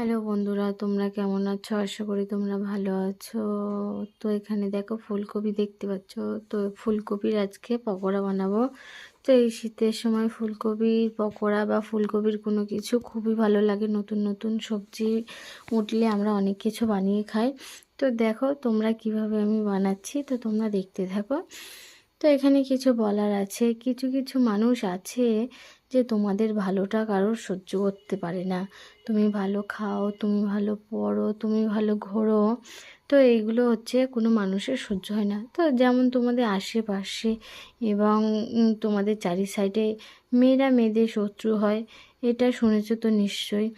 Hello বন্ধুরা, তোমরা কেমন আছো? আশা করি তোমরা ভালো আছো। তো এখানে দেখো ফুলকপি দেখতে পাচ্ছ। তো ফুলকপির আজকে পকোড়া বানাবো। তো এই শীতের সময় ফুলকপির পকোড়া বা ফুলকপির কোনো কিছু খুবই ভালো লাগে। নতুন নতুন সবজি উঠলে আমরা অনেক কিছু বানিয়ে খাই। তো দেখো তোমরা কীভাবে আমি বানাচ্ছি। তো তোমরা দেখতে থাকো। তো এখানে কিছু বলার আছে। কিছু কিছু মানুষ আছে যে তোমাদের ভালোটা কারোর সহ্য করতে পারে না। তুমি ভালো খাও, তুমি ভালো পড়ো, তুমি ভালো ঘোরো। তো এইগুলো হচ্ছে কোনো মানুষের সহ্য হয় না। তো যেমন তোমাদের আশেপাশে এবং তোমাদের চারি সাইডে মেয়েরা মেয়েদের শত্রু হয়, এটা শুনেছো তো নিশ্চয়ই।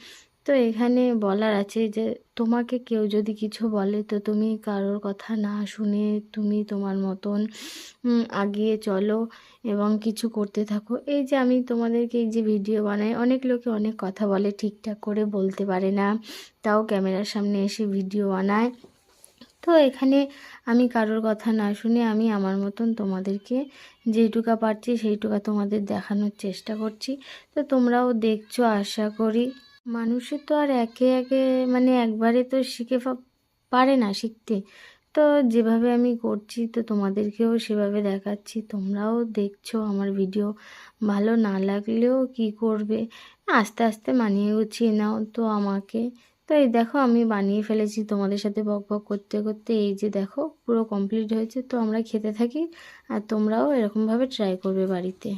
তো এখানে বলার আছে যে, তোমাকে কেউ যদি কিছু বলে, তো তুমি কারোর কথা না শুনে তুমি তোমার মতন আগিয়ে চলো এবং কিছু করতে থাকো। এই যে আমি তোমাদেরকে এই যে ভিডিও বানাই, অনেক লোকে অনেক কথা বলে, ঠিকঠাক করে বলতে পারে না। তাও ক্যামেরার সামনে এসে ভিডিও বানায়। তো এখানে আমি কারোর কথা না শুনে আমি আমার মতন তোমাদেরকে যেইটুকা পারছি সেইটুকা তোমাদের দেখানোর চেষ্টা করছি। তো তোমরাও দেখছ, আশা করি। মানুষের তো আর একে একে মানে একবারে তো শিখে পারে না শিখতে। তো যেভাবে আমি করছি, তো তোমাদেরকেও সেভাবে দেখাচ্ছি। তোমরাও দেখছ আমার ভিডিও। ভালো না লাগলেও কি করবে? আস্তে আস্তে মানিয়ে গুছিয়ে নাও তো আমাকে। তো এই দেখো, আমি বানিয়ে ফেলেছি তোমাদের সাথে বক বক করতে করতে। এই যে দেখো, পুরো কমপ্লিট হয়েছে। তো আমরা খেতে থাকি আর তোমরাও এরকমভাবে ট্রাই করবে বাড়িতে।